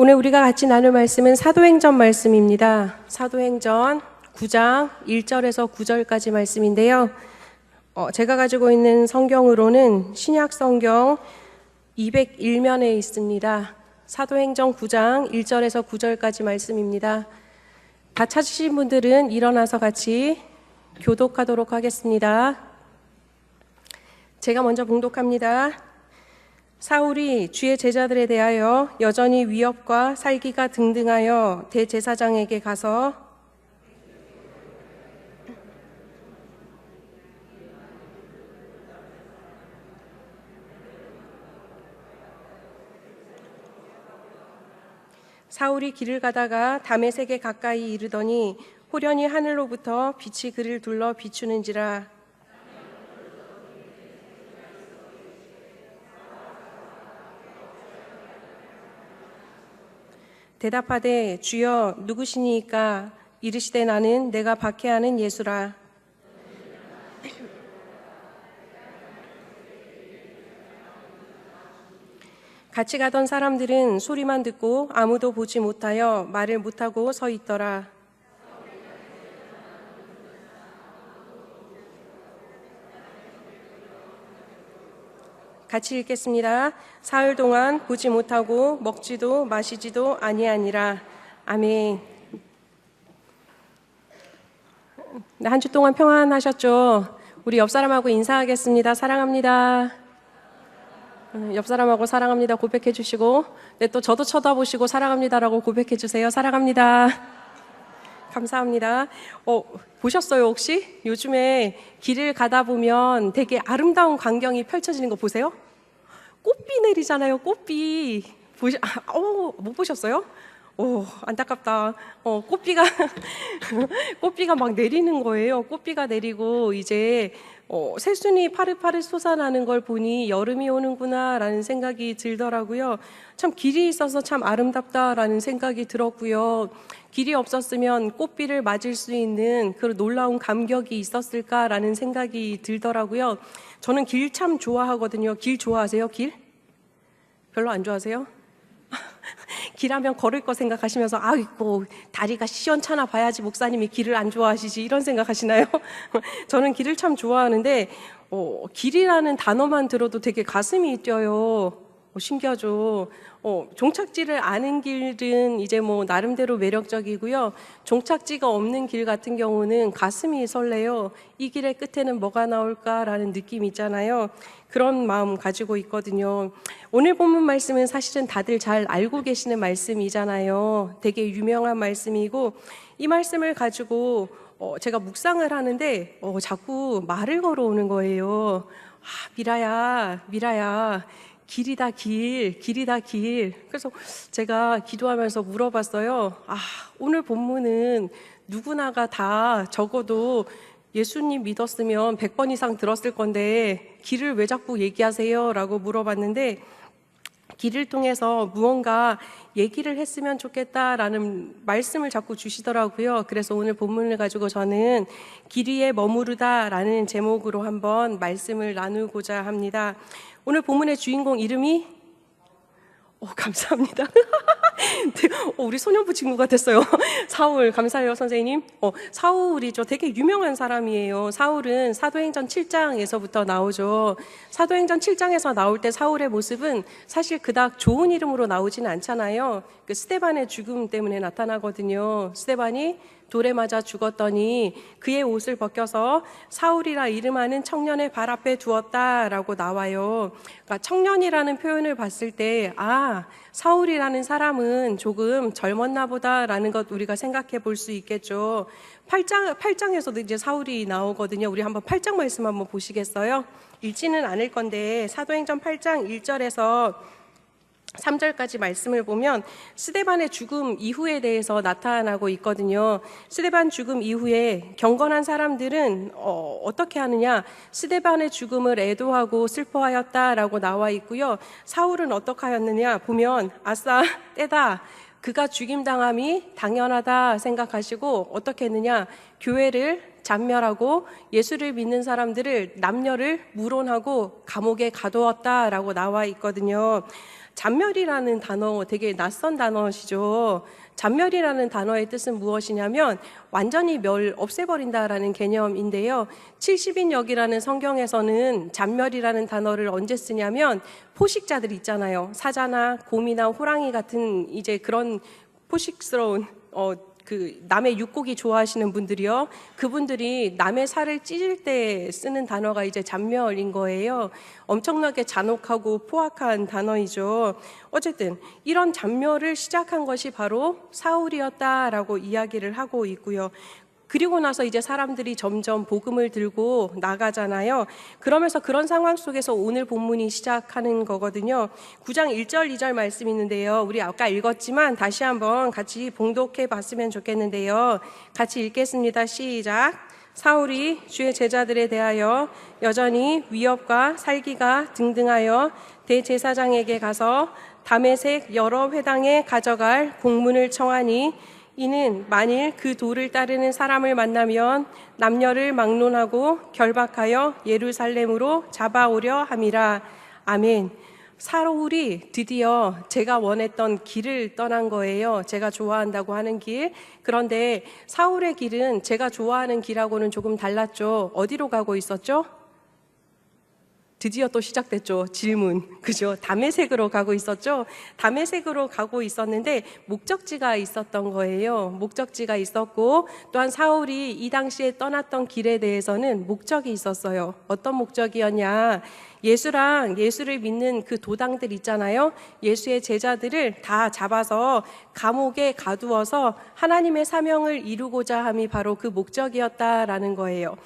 오늘 우리가 같이 나눌 말씀은 사도행전 말씀입니다. 사도행전 9장 1절에서 9절까지 말씀인데요. 어, 제가 가지고 있는 성경으로는 신약 성경 201면에 있습니다. 사도행전 9장 1절에서 9절까지 말씀입니다. 다 찾으신 분들은 일어나서 같이 교독하도록 하겠습니다. 제가 먼저 봉독합니다. 사울이 주의 제자들에 대하여 여전히 위협과 살기가 등등하여 대제사장에게 가서 사울이 길을 가다가 담에색에 가까이 이르더니 호련히 하늘로부터 빛이 그를 둘러 비추는지라 대답하되 주여 누구시니까 이르시되 나는 내가 박해하는 예수라. 같이 가던 사람들은 소리만 듣고 아무도 보지 못하여 말을 못하고 서 있더라 같이 읽겠습니다. 사흘 동안 보지 못하고 먹지도 마시지도 아니하니라. 아멘. 네, 한주 동안 평안하셨죠? 우리 옆 사람하고 인사하겠습니다. 사랑합니다. 음, 옆 사람하고 사랑합니다. 고백해 주시고, 네, 또 저도 쳐다보시고 사랑합니다라고 고백해 주세요. 사랑합니다. 감사합니다. 어, 보셨어요, 혹시? 요즘에 길을 가다 보면 되게 아름다운 광경이 펼쳐지는 거 보세요? 꽃비 내리잖아요, 꽃비. 보시, 아, 어, 못 보셨어요? 오, 안타깝다. 어, 꽃비가, 꽃비가 막 내리는 거예요. 꽃비가 내리고, 이제, 어, 새순이 파릇파릇 솟아나는 걸 보니 여름이 오는구나라는 생각이 들더라고요. 참 길이 있어서 참 아름답다라는 생각이 들었고요. 길이 없었으면 꽃비를 맞을 수 있는 그런 놀라운 감격이 있었을까라는 생각이 들더라고요. 저는 길 참 좋아하거든요. 길 좋아하세요? 길? 별로 안 좋아하세요? 길하면 걸을 거 생각하시면서 아이고 다리가 시원찮아 봐야지 목사님이 길을 안 좋아하시지 이런 생각하시나요? 저는 길을 참 좋아하는데 어, 길이라는 단어만 들어도 되게 가슴이 뛰어요. 어, 신기하죠. 어, 종착지를 아는 길은 이제 뭐 나름대로 매력적이고요. 종착지가 없는 길 같은 경우는 가슴이 설레요. 이 길의 끝에는 뭐가 나올까라는 느낌이 있잖아요. 그런 마음 가지고 있거든요. 오늘 본문 말씀은 사실은 다들 잘 알고 계시는 말씀이잖아요. 되게 유명한 말씀이고 이 말씀을 가지고 어, 제가 묵상을 하는데 어, 자꾸 말을 걸어오는 거예요. 아, 미라야, 미라야. 길이다 길, 길이다 길. 그래서 제가 기도하면서 물어봤어요. 아, 오늘 본문은 누구나가 다 적어도 예수님 믿었으면 100번 이상 들었을 건데 길을 왜 자꾸 얘기하세요? 라고 물어봤는데 길을 통해서 무언가 얘기를 했으면 좋겠다라는 말씀을 자꾸 주시더라고요. 그래서 오늘 본문을 가지고 저는 길 위에 머무르다라는 제목으로 한번 말씀을 나누고자 합니다. 오늘 본문의 주인공 이름이 오, 감사합니다. 네, 어, 우리 소년부 친구가 됐어요. 사울, 감사해요, 선생님. 어, 사울이죠. 되게 유명한 사람이에요. 사울은 사도행전 7장에서부터 나오죠. 사도행전 7장에서 나올 때 사울의 모습은 사실 그닥 좋은 이름으로 나오지는 않잖아요. 그 스테반의 죽음 때문에 나타나거든요. 스테반이 돌에 맞아 죽었더니 그의 옷을 벗겨서 사울이라 이름하는 청년의 발 앞에 두었다라고 나와요. 그러니까 청년이라는 표현을 봤을 때, 아, 사울이라는 사람은 조금 젊었나 보다라는 것 우리가 생각해 볼 수 있겠죠. 8장, 8장에서도 이제 사울이 나오거든요. 우리 한번 8장 말씀 한번 보시겠어요? 읽지는 않을 건데, 사도행전 8장 1절에서 3절까지 말씀을 보면 스데반의 죽음 이후에 대해서 나타나고 있거든요. 스데반 죽음 이후에 경건한 사람들은 어, 어떻게 하느냐? 스데반의 죽음을 애도하고 슬퍼하였다라고 나와 있고요. 사울은 어떻게 하였느냐? 보면 아싸 때다. 그가 죽임 당함이 당연하다 생각하시고 어떻게 했느냐? 교회를 잔멸하고 예수를 믿는 사람들을 남녀를 물론하고 감옥에 가두었다라고 나와 있거든요. 잔멸이라는 단어 되게 낯선 단어시죠. 잔멸이라는 단어의 뜻은 무엇이냐면 완전히 멸 없애버린다라는 개념인데요. 70인역이라는 성경에서는 잔멸이라는 단어를 언제 쓰냐면 포식자들 있잖아요. 사자나 곰이나 호랑이 같은 이제 그런 포식스러운 어, 그 남의 육고기 좋아하시는 분들이요. 그분들이 남의 살을 찢을 때 쓰는 단어가 이제 잔멸인 거예요. 엄청나게 잔혹하고 포악한 단어이죠. 어쨌든 이런 잔멸을 시작한 것이 바로 사울이었다라고 이야기를 하고 있고요. 그리고 나서 이제 사람들이 점점 복음을 들고 나가잖아요. 그러면서 그런 상황 속에서 오늘 본문이 시작하는 거거든요. 9장 1절, 2절 말씀 있는데요. 우리 아까 읽었지만 다시 한번 같이 봉독해 봤으면 좋겠는데요. 같이 읽겠습니다. 시작. 사울이 주의 제자들에 대하여 여전히 위협과 살기가 등등하여 대제사장에게 가서 담에색 여러 회당에 가져갈 공문을 청하니 이는 만일 그 도를 따르는 사람을 만나면 남녀를 막론하고 결박하여 예루살렘으로 잡아오려 함이라. 아멘. 사울이 드디어 제가 원했던 길을 떠난 거예요. 제가 좋아한다고 하는 길. 그런데 사울의 길은 제가 좋아하는 길하고는 조금 달랐죠. 어디로 가고 있었죠? 드디어 또 시작됐죠. 질문. 그죠? 담에색으로 가고 있었죠. 담에색으로 가고 있었는데 목적지가 있었던 거예요. 목적지가 있었고 또한 사울이 이 당시에 떠났던 길에 대해서는 목적이 있었어요. 어떤 목적이었냐? 예수랑 예수를 믿는 그 도당들 있잖아요. 예수의 제자들을 다 잡아서 감옥에 가두어서 하나님의 사명을 이루고자 함이 바로 그 목적이었다라는 거예요.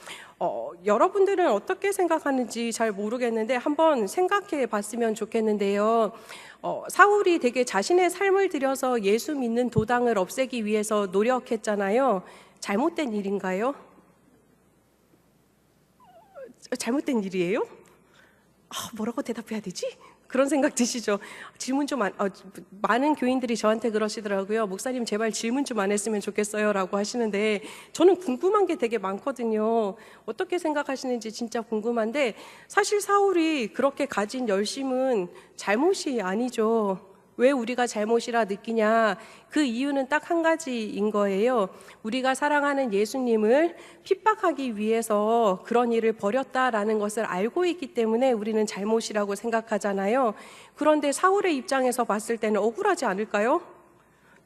어, 여러분들은 어떻게 생각하는지 잘 모르겠는데 한번 생각해 봤으면 좋겠는데요. 어, 사울이 되게 자신의 삶을 들여서 예수 믿는 도당을 없애기 위해서 노력했잖아요. 잘못된 일인가요? 잘못된 일이에요? 아, 뭐라고 대답해야 되지? 그런 생각 드시죠? 질문 좀 안, 어, 많은 교인들이 저한테 그러시더라고요. 목사님 제발 질문 좀 안 했으면 좋겠어요 라고 하시는데 저는 궁금한 게 되게 많거든요. 어떻게 생각하시는지 진짜 궁금한데 사실 사울이 그렇게 가진 열심은 잘못이 아니죠. 왜 우리가 잘못이라 느끼냐? 그 이유는 딱 한 가지인 거예요. 우리가 사랑하는 예수님을 핍박하기 위해서 그런 일을 벌였다라는 것을 알고 있기 때문에 우리는 잘못이라고 생각하잖아요. 그런데 사울의 입장에서 봤을 때는 억울하지 않을까요?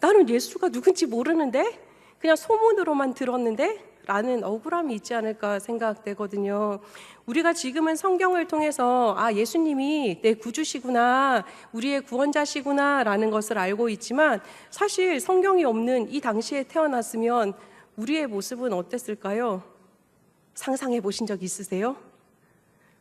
나는 예수가 누군지 모르는데? 그냥 소문으로만 들었는데? 라는 억울함이 있지 않을까 생각되거든요. 우리가 지금은 성경을 통해서 아, 예수님이 내 구주시구나, 우리의 구원자시구나 라는 것을 알고 있지만 사실 성경이 없는 이 당시에 태어났으면 우리의 모습은 어땠을까요? 상상해 보신 적 있으세요?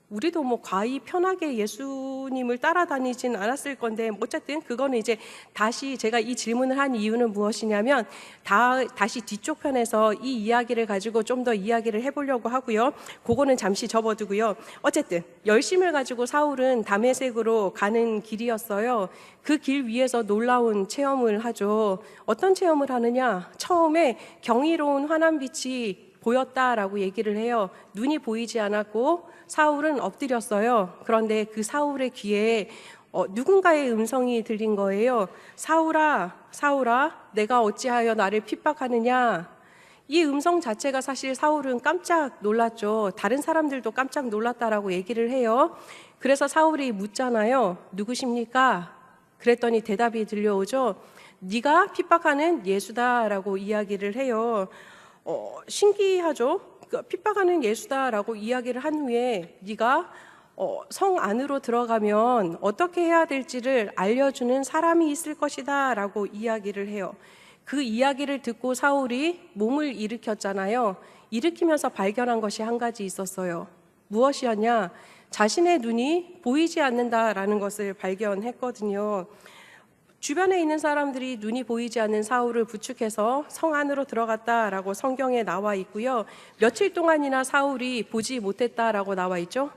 우리도 뭐 과히 편하게 예수님을 따라다니진 않았을 건데 어쨌든 그거는 이제 다시 제가 이 질문을 한 이유는 무엇이냐면 다 다시 뒤쪽 편에서 이 이야기를 가지고 좀 더 이야기를 해보려고 하고요. 그거는 잠시 접어두고요. 어쨌든 열심을 가지고 사울은 담에색으로 가는 길이었어요. 그 길 위에서 놀라운 체험을 하죠. 어떤 체험을 하느냐? 처음에 경이로운 환한 빛이 보였다라고 얘기를 해요. 눈이 보이지 않았고 사울은 엎드렸어요. 그런데 그 사울의 귀에 어, 누군가의 음성이 들린 거예요. 사울아, 사울아, 내가 어찌하여 나를 핍박하느냐? 이 음성 자체가 사실 사울은 깜짝 놀랐죠. 다른 사람들도 깜짝 놀랐다라고 얘기를 해요. 그래서 사울이 묻잖아요. 누구십니까? 그랬더니 대답이 들려오죠. 네가 핍박하는 예수다라고 이야기를 해요. 어, 신기하죠? 그 핍박하는 예수다라고 이야기를 한 후에 네가 어, 성 안으로 들어가면 어떻게 해야 될지를 알려주는 사람이 있을 것이다라고 이야기를 해요. 그 이야기를 듣고 사울이 몸을 일으켰잖아요. 일으키면서 발견한 것이 한 가지 있었어요. 무엇이었냐? 자신의 눈이 보이지 않는다라는 것을 발견했거든요. 주변에 있는 사람들이 눈이 보이지 않는 사울을 부축해서 성 안으로 들어갔다라고 성경에 나와 있고요. 며칠 동안이나 사울이 보지 못했다라고 나와 있죠.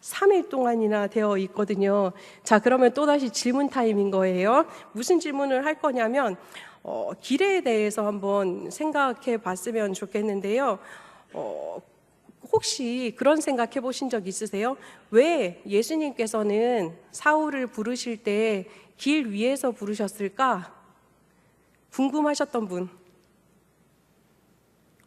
3일 동안이나 되어 있거든요. 자, 그러면 또다시 질문 타임인 거예요. 무슨 질문을 할 거냐면, 어, 길에 대해서 한번 생각해 봤으면 좋겠는데요. 어, 혹시 그런 생각 해 보신 적 있으세요? 왜 예수님께서는 사울을 부르실 때 길 위에서 부르셨을까? 궁금하셨던 분.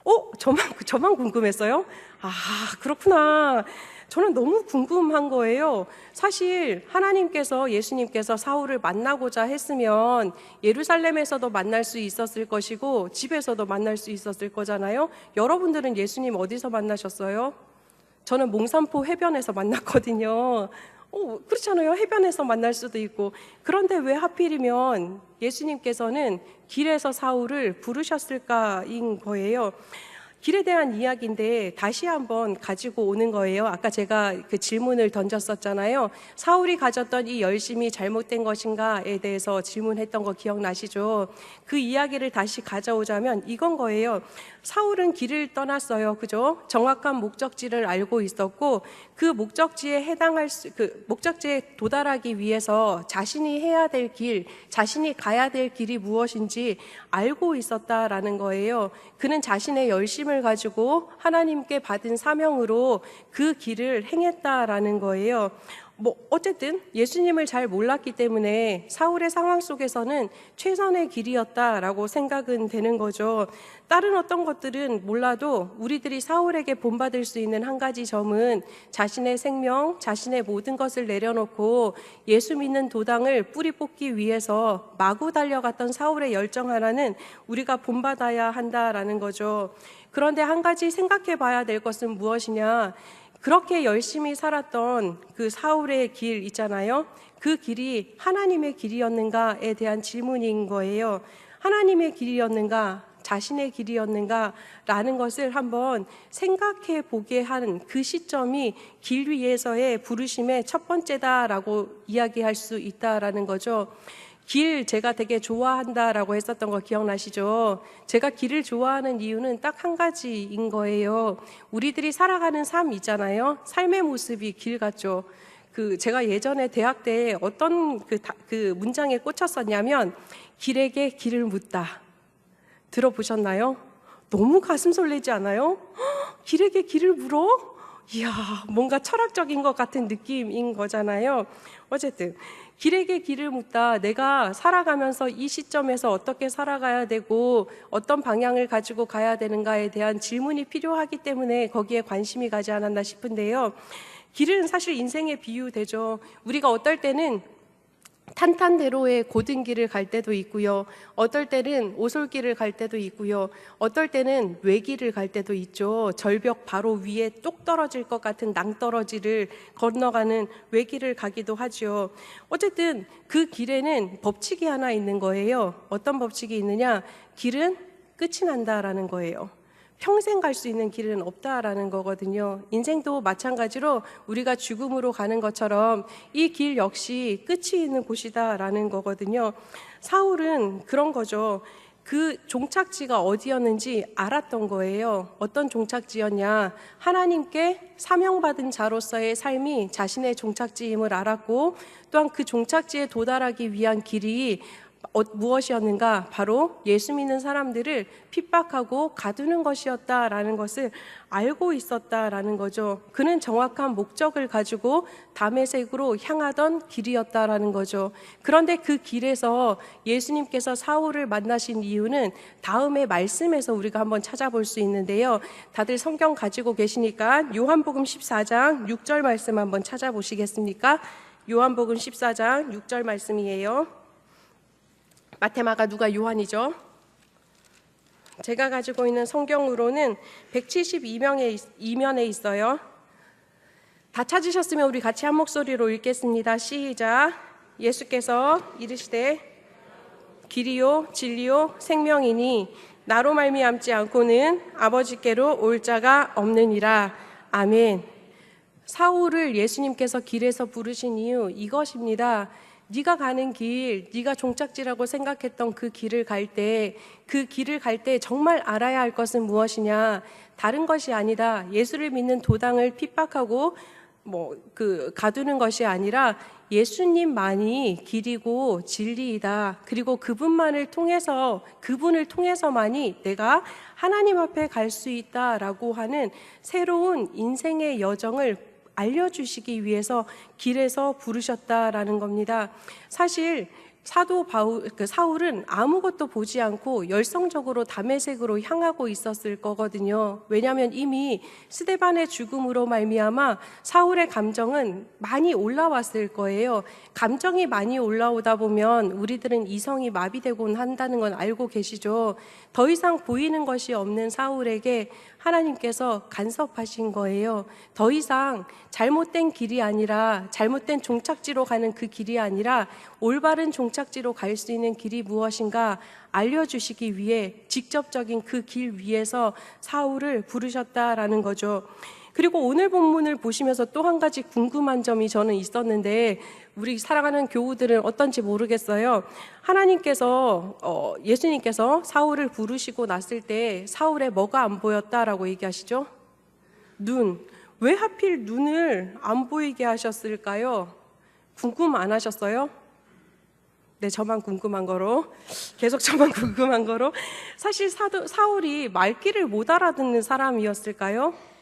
어? 저만, 저만 궁금했어요? 아, 그렇구나. 저는 너무 궁금한 거예요. 사실 하나님께서 예수님께서 사울을 만나고자 했으면 예루살렘에서도 만날 수 있었을 것이고 집에서도 만날 수 있었을 거잖아요. 여러분들은 예수님 어디서 만나셨어요? 저는 몽산포 해변에서 만났거든요. 어, 그렇잖아요. 해변에서 만날 수도 있고. 그런데 왜 하필이면 예수님께서는 길에서 사울을 부르셨을까인 거예요. 길에 대한 이야기인데 다시 한번 가지고 오는 거예요. 아까 제가 그 질문을 던졌었잖아요. 사울이 가졌던 이 열심이 잘못된 것인가에 대해서 질문했던 거 기억나시죠? 그 이야기를 다시 가져오자면 이건 거예요. 사울은 길을 떠났어요. 그죠? 정확한 목적지를 알고 있었고 그 목적지에 해당할 수, 그 목적지에 도달하기 위해서 자신이 해야 될 길, 자신이 가야 될 길이 무엇인지 알고 있었다라는 거예요. 그는 자신의 열심을 가지고 하나님께 받은 사명으로 그 길을 행했다라는 거예요. 뭐 어쨌든 예수님을 잘 몰랐기 때문에 사울의 상황 속에서는 최선의 길이었다라고 생각은 되는 거죠. 다른 어떤 것들은 몰라도 우리들이 사울에게 본받을 수 있는 한 가지 점은 자신의 생명, 자신의 모든 것을 내려놓고 예수 믿는 도당을 뿌리 뽑기 위해서 마구 달려갔던 사울의 열정 하나는 우리가 본받아야 한다라는 거죠. 그런데 한 가지 생각해 봐야 될 것은 무엇이냐? 그렇게 열심히 살았던 그 사울의 길 있잖아요. 그 길이 하나님의 길이었는가에 대한 질문인 거예요. 하나님의 길이었는가? 자신의 길이었는가? 라는 것을 한번 생각해 보게 한 그 시점이 길 위에서의 부르심의 첫 번째다라고 이야기할 수 있다라는 거죠. 길 제가 되게 좋아한다라고 했었던 거 기억나시죠? 제가 길을 좋아하는 이유는 딱 한 가지인 거예요. 우리들이 살아가는 삶 있잖아요. 삶의 모습이 길 같죠. 그 제가 예전에 대학 때 어떤 그, 다- 그 문장에 꽂혔었냐면 길에게 길을 묻다. 들어보셨나요? 너무 가슴 설레지 않아요? 헉, 길에게 길을 물어? 이야, 뭔가 철학적인 것 같은 느낌인 거잖아요. 어쨌든, 길에게 길을 묻다. 내가 살아가면서 이 시점에서 어떻게 살아가야 되고 어떤 방향을 가지고 가야 되는가에 대한 질문이 필요하기 때문에 거기에 관심이 가지 않았나 싶은데요. 길은 사실 인생의 비유되죠. 우리가 어떨 때는 탄탄대로의 고든 길을 갈 때도 있고요. 어떨 때는 오솔길을 갈 때도 있고요. 어떨 때는 외길을 갈 때도 있죠. 절벽 바로 위에 똑 떨어질 것 같은 낭떠러지를 건너가는 외길을 가기도 하죠. 어쨌든 그 길에는 법칙이 하나 있는 거예요. 어떤 법칙이 있느냐? 길은 끝이 난다라는 거예요. 평생 갈 수 있는 길은 없다라는 거거든요. 인생도 마찬가지로 우리가 죽음으로 가는 것처럼 이 길 역시 끝이 있는 곳이다라는 거거든요. 사울은 그런 거죠. 그 종착지가 어디였는지 알았던 거예요. 어떤 종착지였냐? 하나님께 사명받은 자로서의 삶이 자신의 종착지임을 알았고 또한 그 종착지에 도달하기 위한 길이 어, 무엇이었는가? 바로 예수 믿는 사람들을 핍박하고 가두는 것이었다라는 것을 알고 있었다라는 거죠. 그는 정확한 목적을 가지고 담에색으로 향하던 길이었다라는 거죠. 그런데 그 길에서 예수님께서 사울을 만나신 이유는 다음의 말씀에서 우리가 한번 찾아볼 수 있는데요. 다들 성경 가지고 계시니까 요한복음 14장 6절 말씀 한번 찾아보시겠습니까? 요한복음 14장 6절 말씀이에요. 마테마가 누가 요한이죠? 제가 가지고 있는 성경으로는 172명의 이면에 있어요. 다 찾으셨으면 우리 같이 한 목소리로 읽겠습니다. 시작. 예수께서 이르시되 길이요 진리요 생명이니 나로 말미암지 않고는 아버지께로 올 자가 없느니라. 아멘. 사울을 예수님께서 길에서 부르신 이유 이것입니다. 네가 가는 길, 네가 종착지라고 생각했던 그 길을 갈 때, 그 길을 갈 때 정말 알아야 할 것은 무엇이냐? 다른 것이 아니다. 예수를 믿는 도당을 핍박하고 뭐 그 가두는 것이 아니라 예수님만이 길이고 진리이다. 그리고 그분만을 통해서 그분을 통해서만이 내가 하나님 앞에 갈 수 있다라고 하는 새로운 인생의 여정을 알려주시기 위해서 길에서 부르셨다라는 겁니다. 사실 사도 바울, 그 사울은 아무것도 보지 않고 열성적으로 담에색으로 향하고 있었을 거거든요. 왜냐하면 이미 스데반의 죽음으로 말미암아 사울의 감정은 많이 올라왔을 거예요. 감정이 많이 올라오다 보면 우리들은 이성이 마비되곤 한다는 건 알고 계시죠. 더 이상 보이는 것이 없는 사울에게 하나님께서 간섭하신 거예요. 더 이상 잘못된 길이 아니라 잘못된 종착지로 가는 그 길이 아니라 올바른 종착지로 갈 수 있는 길이 무엇인가 알려주시기 위해 직접적인 그 길 위에서 사울을 부르셨다라는 거죠. 그리고 오늘 본문을 보시면서 또 한 가지 궁금한 점이 저는 있었는데 우리 사랑하는 교우들은 어떤지 모르겠어요. 하나님께서 어, 예수님께서 사울을 부르시고 났을 때 사울에 뭐가 안 보였다라고 얘기하시죠? 눈. 왜 하필 눈을 안 보이게 하셨을까요? 궁금 안 하셨어요? 네, 저만 궁금한 거로 계속 저만 궁금한 거로 사실 사도, 사울이 말귀를 못 알아듣는 사람이었을까요?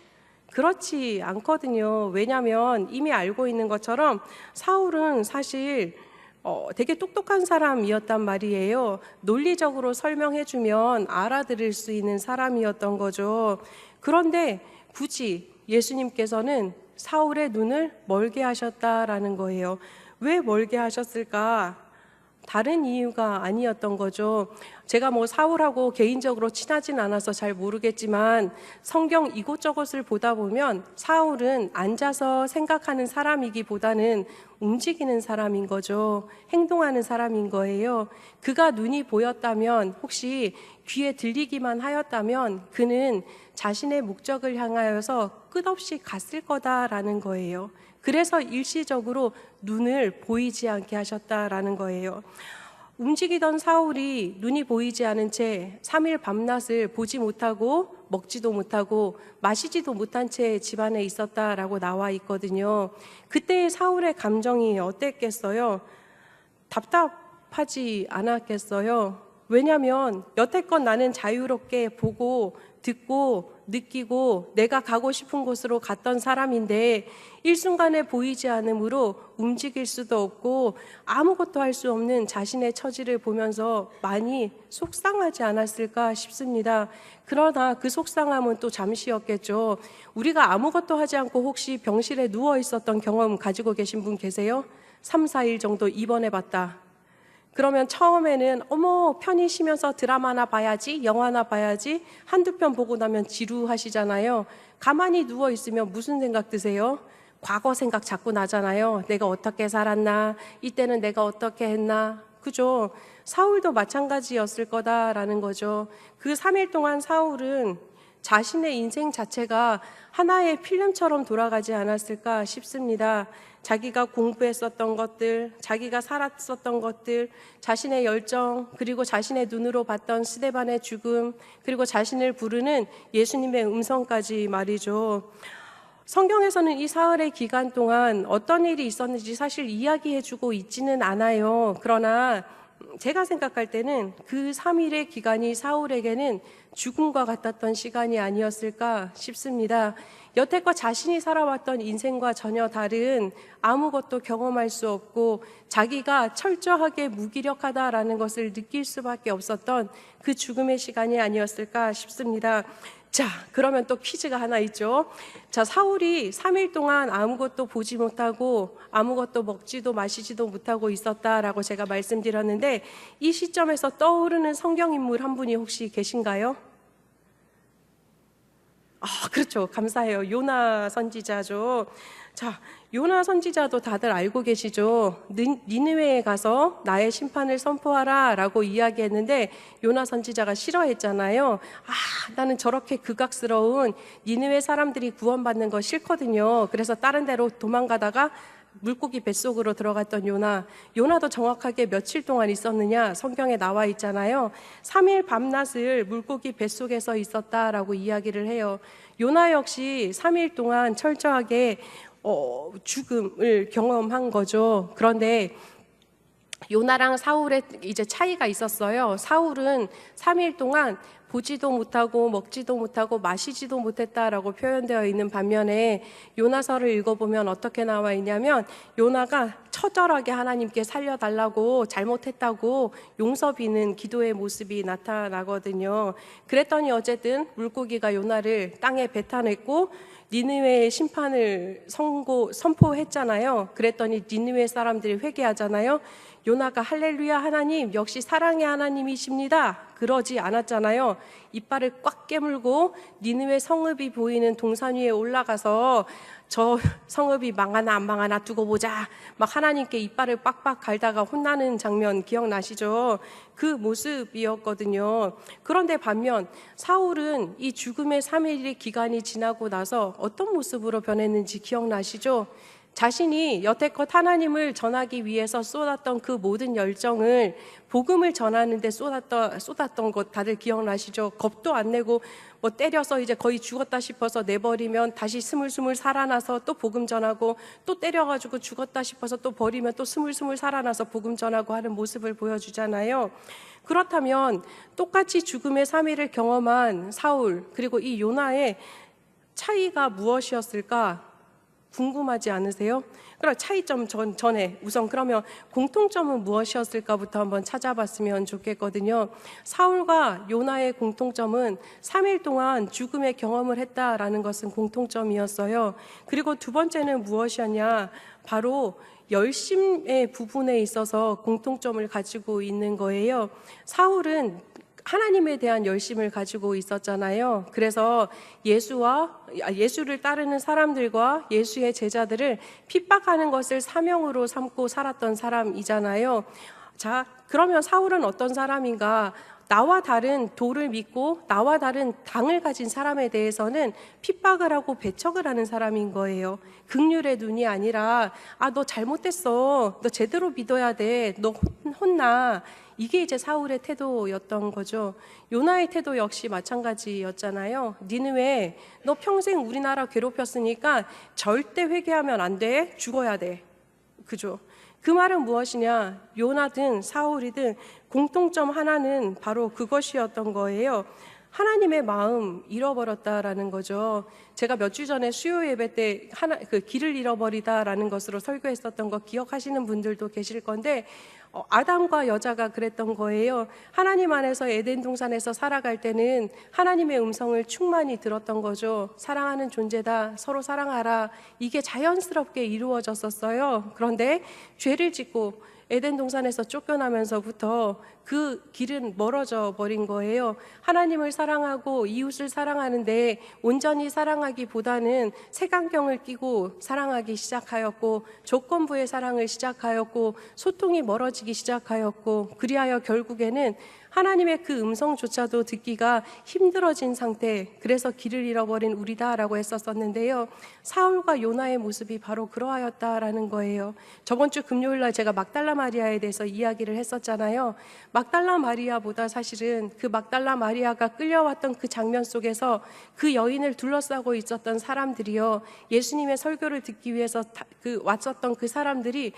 그렇지 않거든요. 왜냐하면 이미 알고 있는 것처럼 사울은 사실 어, 되게 똑똑한 사람이었단 말이에요. 논리적으로 설명해주면 알아들을 수 있는 사람이었던 거죠. 그런데 굳이 예수님께서는 사울의 눈을 멀게 하셨다라는 거예요. 왜 멀게 하셨을까? 다른 이유가 아니었던 거죠. 제가 뭐 사울하고 개인적으로 친하진 않아서 잘 모르겠지만 성경 이곳저곳을 보다 보면 사울은 앉아서 생각하는 사람이기보다는 움직이는 사람인 거죠. 행동하는 사람인 거예요. 그가 눈이 보였다면 혹시 귀에 들리기만 하였다면 그는 자신의 목적을 향하여서 끝없이 갔을 거다라는 거예요. 그래서 일시적으로 눈을 보이지 않게 하셨다라는 거예요. 움직이던 사울이 눈이 보이지 않은 채 3일 밤낮을 보지 못하고 먹지도 못하고 마시지도 못한 채 집안에 있었다라고 나와 있거든요. 그때의 사울의 감정이 어땠겠어요? 답답하지 않았겠어요? 왜냐하면 여태껏 나는 자유롭게 보고 듣고 느끼고 내가 가고 싶은 곳으로 갔던 사람인데 일순간에 보이지 않으므로 움직일 수도 없고 아무것도 할 수 없는 자신의 처지를 보면서 많이 속상하지 않았을까 싶습니다. 그러나 그 속상함은 또 잠시였겠죠. 우리가 아무것도 하지 않고 혹시 병실에 누워 있었던 경험 가지고 계신 분 계세요? 3, 4일 정도 입원해 봤다. 그러면 처음에는 어머 편히 쉬면서 드라마나 봐야지 영화나 봐야지 한두 편 보고 나면 지루하시잖아요. 가만히 누워 있으면 무슨 생각 드세요? 과거 생각 자꾸 나잖아요. 내가 어떻게 살았나? 이때는 내가 어떻게 했나? 그죠? 사울도 마찬가지였을 거다라는 거죠. 그 3일 동안 사울은 자신의 인생 자체가 하나의 필름처럼 돌아가지 않았을까 싶습니다. 자기가 공부했었던 것들, 자기가 살았었던 것들, 자신의 열정, 그리고 자신의 눈으로 봤던 스데반의 죽음, 그리고 자신을 부르는 예수님의 음성까지 말이죠. 성경에서는 이 사흘의 기간 동안 어떤 일이 있었는지 사실 이야기해주고 있지는 않아요. 그러나 제가 생각할 때는 그 3일의 기간이 사울에게는 죽음과 같았던 시간이 아니었을까 싶습니다. 여태껏 자신이 살아왔던 인생과 전혀 다른 아무것도 경험할 수 없고 자기가 철저하게 무기력하다라는 것을 느낄 수밖에 없었던 그 죽음의 시간이 아니었을까 싶습니다. 자, 그러면 또 퀴즈가 하나 있죠. 자, 사울이 3일 동안 아무것도 보지 못하고 아무것도 먹지도 마시지도 못하고 있었다라고 제가 말씀드렸는데 이 시점에서 떠오르는 성경 인물 한 분이 혹시 계신가요? 아, 그렇죠. 감사해요. 요나 선지자죠. 자, 요나 선지자도 다들 알고 계시죠? 니- 니느웨에 가서 나의 심판을 선포하라 라고 이야기했는데 요나 선지자가 싫어했잖아요. 아, 나는 저렇게 극악스러운 니느웨 사람들이 구원받는 거 싫거든요. 그래서 다른 데로 도망가다가 물고기 뱃속으로 들어갔던 요나. 요나도 정확하게 며칠 동안 있었느냐? 성경에 나와 있잖아요. 3일 밤낮을 물고기 뱃속에서 있었다라고 이야기를 해요. 요나 역시 3일 동안 철저하게 어, 죽음을 경험한 거죠. 그런데 요나랑 사울의 이제 차이가 있었어요. 사울은 3일 동안 보지도 못하고 먹지도 못하고 마시지도 못했다라고 표현되어 있는 반면에 요나서를 읽어보면 어떻게 나와 있냐면 요나가 처절하게 하나님께 살려달라고 잘못했다고 용서 비는 기도의 모습이 나타나거든요. 그랬더니 어쨌든 물고기가 요나를 땅에 뱉어냈고 니느웨의 심판을 선고, 선포했잖아요. 그랬더니 니느웨 사람들이 회개하잖아요. 요나가 할렐루야 하나님 역시 사랑의 하나님이십니다. 그러지 않았잖아요. 이빨을 꽉 깨물고 니느웨 성읍이 보이는 동산 위에 올라가서 저 성읍이 망하나 안 망하나 두고 보자. 막 하나님께 이빨을 빡빡 갈다가 혼나는 장면 기억나시죠? 그 모습이었거든요. 그런데 반면 사울은 이 죽음의 3일의 기간이 지나고 나서 어떤 모습으로 변했는지 기억나시죠? 자신이 여태껏 하나님을 전하기 위해서 쏟았던 그 모든 열정을 복음을 전하는데 쏟았던, 쏟았던 것 다들 기억나시죠? 겁도 안 내고 뭐 때려서 이제 거의 죽었다 싶어서 내버리면 다시 스물스물 살아나서 또 복음 전하고 또 때려가지고 죽었다 싶어서 또 버리면 또 스물스물 살아나서 복음 전하고 하는 모습을 보여주잖아요. 그렇다면 똑같이 죽음의 3일을 경험한 사울 그리고 이 요나의 차이가 무엇이었을까? 궁금하지 않으세요? 그럼 차이점 전, 전에 우선 그러면 공통점은 무엇이었을까부터 한번 찾아봤으면 좋겠거든요. 사울과 요나의 공통점은 3일 동안 죽음의 경험을 했다라는 것은 공통점이었어요. 그리고 두 번째는 무엇이었냐? 바로 열심의 부분에 있어서 공통점을 가지고 있는 거예요. 사울은 하나님에 대한 열심을 가지고 있었잖아요. 그래서 예수와 아, 예수를 따르는 사람들과 예수의 제자들을 핍박하는 것을 사명으로 삼고 살았던 사람이잖아요. 자, 그러면 사울은 어떤 사람인가? 나와 다른 도를 믿고 나와 다른 당을 가진 사람에 대해서는 핍박을 하고 배척을 하는 사람인 거예요. 극률의 눈이 아니라 아 너 잘못됐어. 너 제대로 믿어야 돼. 너 혼나. 이게 이제 사울의 태도였던 거죠. 요나의 태도 역시 마찬가지였잖아요. 니느웨 너 평생 우리나라 괴롭혔으니까 절대 회개하면 안 돼. 죽어야 돼. 그죠? 그 말은 무엇이냐? 요나든 사울이든 공통점 하나는 바로 그것이었던 거예요. 하나님의 마음 잃어버렸다라는 거죠. 제가 몇 주 전에 수요 예배 때 하나 그 길을 잃어버리다라는 것으로 설교했었던 거 기억하시는 분들도 계실 건데 어, 아담과 여자가 그랬던 거예요. 하나님 안에서 에덴 동산에서 살아갈 때는 하나님의 음성을 충만히 들었던 거죠. 사랑하는 존재다. 서로 사랑하라. 이게 자연스럽게 이루어졌었어요. 그런데 죄를 짓고 에덴 동산에서 쫓겨나면서부터 그 길은 멀어져 버린 거예요. 하나님을 사랑하고 이웃을 사랑하는데 온전히 사랑하기보다는 색안경을 끼고 사랑하기 시작하였고 조건부의 사랑을 시작하였고 소통이 멀어지기 시작하였고 그리하여 결국에는 하나님의 그 음성조차도 듣기가 힘들어진 상태, 그래서 길을 잃어버린 우리다라고 했었었는데요. 사울과 요나의 모습이 바로 그러하였다라는 거예요. 저번 주 금요일 날 제가 막달라 마리아에 대해서 이야기를 했었잖아요. 막달라 마리아보다 사실은 그 막달라 마리아가 끌려왔던 그 장면 속에서 그 여인을 둘러싸고 있었던 사람들이요. 예수님의 설교를 듣기 위해서 그 왔었던 그 사람들이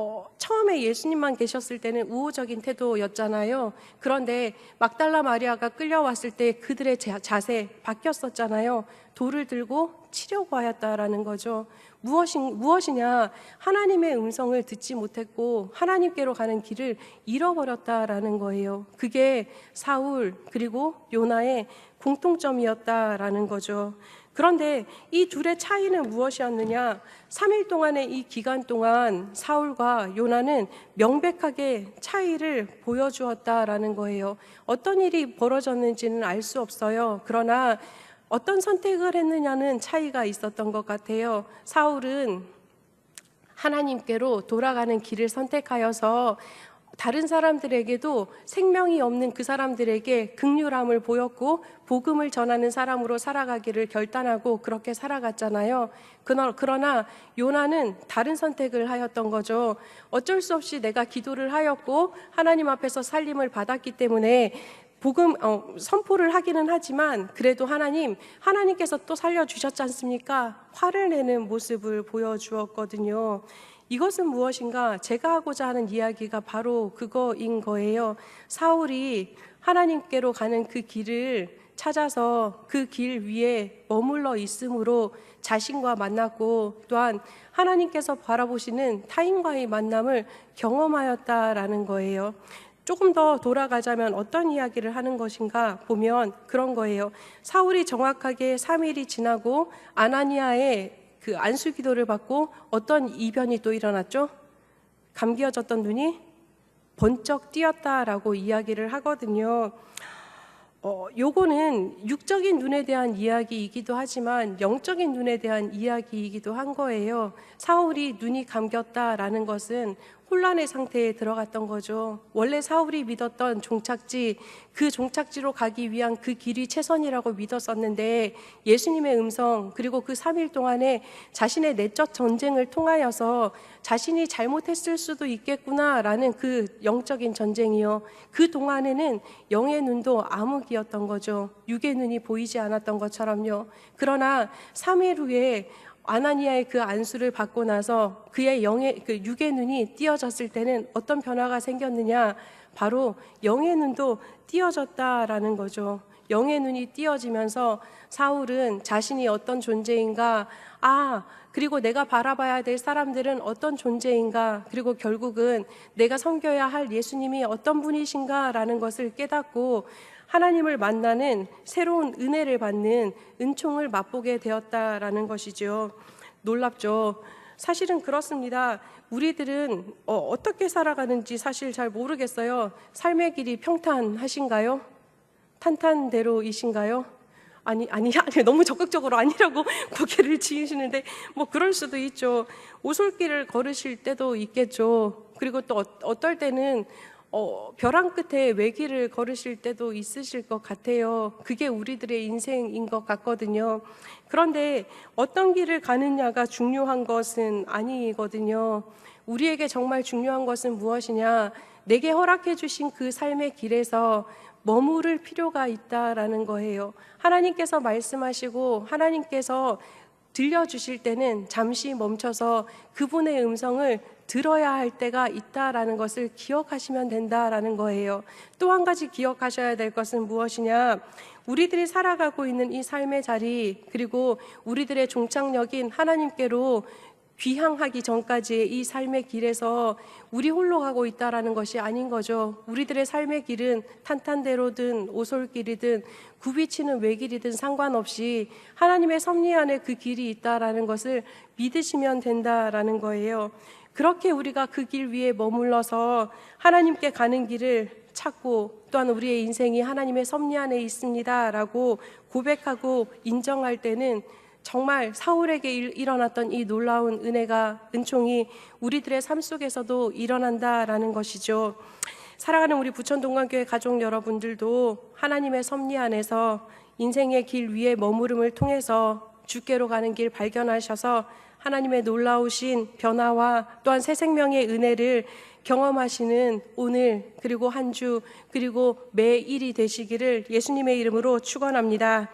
어, 처음에 예수님만 계셨을 때는 우호적인 태도였잖아요. 그런데 막달라 마리아가 끌려왔을 때 그들의 자세 바뀌었었잖아요. 돌을 들고 치려고 하였다라는 거죠. 무엇이, 무엇이냐? 하나님의 음성을 듣지 못했고 하나님께로 가는 길을 잃어버렸다라는 거예요. 그게 사울 그리고 요나의 공통점이었다라는 거죠. 그런데 이 둘의 차이는 무엇이었느냐? 3일 동안의 이 기간 동안 사울과 요나는 명백하게 차이를 보여주었다라는 거예요. 어떤 일이 벌어졌는지는 알 수 없어요. 그러나 어떤 선택을 했느냐는 차이가 있었던 것 같아요. 사울은 하나님께로 돌아가는 길을 선택하여서 다른 사람들에게도 생명이 없는 그 사람들에게 극률함을 보였고 복음을 전하는 사람으로 살아가기를 결단하고 그렇게 살아갔잖아요. 그러나 요나는 다른 선택을 하였던 거죠. 어쩔 수 없이 내가 기도를 하였고 하나님 앞에서 살림을 받았기 때문에 복음 어, 선포를 하기는 하지만 그래도 하나님 하나님께서 또 살려 주셨지 않습니까? 화를 내는 모습을 보여 주었거든요. 이것은 무엇인가? 제가 하고자 하는 이야기가 바로 그거인 거예요. 사울이 하나님께로 가는 그 길을 찾아서 그 길 위에 머물러 있으므로 자신과 만났고 또한 하나님께서 바라보시는 타인과의 만남을 경험하였다라는 거예요. 조금 더 돌아가자면 어떤 이야기를 하는 것인가 보면 그런 거예요. 사울이 정확하게 3일이 지나고 아나니아의 그 안수 기도를 받고 어떤 이변이 또 일어났죠? 감기어졌던 눈이 번쩍 띄었다라고 이야기를 하거든요. 어, 요거는 육적인 눈에 대한 이야기이기도 하지만 영적인 눈에 대한 이야기이기도 한 거예요. 사울이 눈이 감겼다라는 것은 혼란의 상태에 들어갔던 거죠. 원래 사울이 믿었던 종착지, 그 종착지로 가기 위한 그 길이 최선이라고 믿었었는데 예수님의 음성, 그리고 그 3일 동안에 자신의 내적 전쟁을 통하여서 자신이 잘못했을 수도 있겠구나라는 그 영적인 전쟁이요. 그 동안에는 영의 눈도 암흑이었던 거죠. 육의 눈이 보이지 않았던 것처럼요. 그러나 3일 후에 아나니아의 그 안수를 받고 나서 그의 영의 그 육의 눈이 띄어졌을 때는 어떤 변화가 생겼느냐? 바로 영의 눈도 띄어졌다라는 거죠. 영의 눈이 띄어지면서 사울은 자신이 어떤 존재인가, 아, 그리고 내가 바라봐야 될 사람들은 어떤 존재인가, 그리고 결국은 내가 섬겨야 할 예수님이 어떤 분이신가라는 것을 깨닫고 하나님을 만나는 새로운 은혜를 받는 은총을 맛보게 되었다라는 것이죠. 놀랍죠. 사실은 그렇습니다. 우리들은 어, 떻게 살아가는지 사실 잘 모르겠어요. 삶의 길이 평탄하신가요? 탄탄대로이신가요? 아니, 아니, 아니, 너무 적극적으로 아니라고 고개를 지으시는데, 뭐, 그럴 수도 있죠. 오솔길을 걸으실 때도 있겠죠. 그리고 또 어, 어떨 때는 어, 벼랑 끝에 외길을 걸으실 때도 있으실 것 같아요. 그게 우리들의 인생인 것 같거든요. 그런데 어떤 길을 가느냐가 중요한 것은 아니거든요. 우리에게 정말 중요한 것은 무엇이냐? 내게 허락해 주신 그 삶의 길에서 머무를 필요가 있다라는 거예요. 하나님께서 말씀하시고 하나님께서 들려주실 때는 잠시 멈춰서 그분의 음성을 들어야 할 때가 있다라는 것을 기억하시면 된다라는 거예요. 또 한 가지 기억하셔야 될 것은 무엇이냐? 우리들이 살아가고 있는 이 삶의 자리, 그리고 우리들의 종착역인 하나님께로 귀향하기 전까지의 이 삶의 길에서 우리 홀로 가고 있다라는 것이 아닌 거죠. 우리들의 삶의 길은 탄탄대로든 오솔길이든 굽이치는 외길이든 상관없이 하나님의 섭리 안에 그 길이 있다라는 것을 믿으시면 된다라는 거예요. 그렇게 우리가 그 길 위에 머물러서 하나님께 가는 길을 찾고 또한 우리의 인생이 하나님의 섭리 안에 있습니다라고 고백하고 인정할 때는 정말 사울에게 일어났던 이 놀라운 은혜가 은총이 우리들의 삶 속에서도 일어난다라는 것이죠. 사랑하는 우리 부천 동관교회 가족 여러분들도 하나님의 섭리 안에서 인생의 길 위에 머무름을 통해서 주께로 가는 길 발견하셔서 하나님의 놀라우신 변화와 또한 새 생명의 은혜를 경험하시는 오늘 그리고 한 주 그리고 매일이 되시기를 예수님의 이름으로 축원합니다.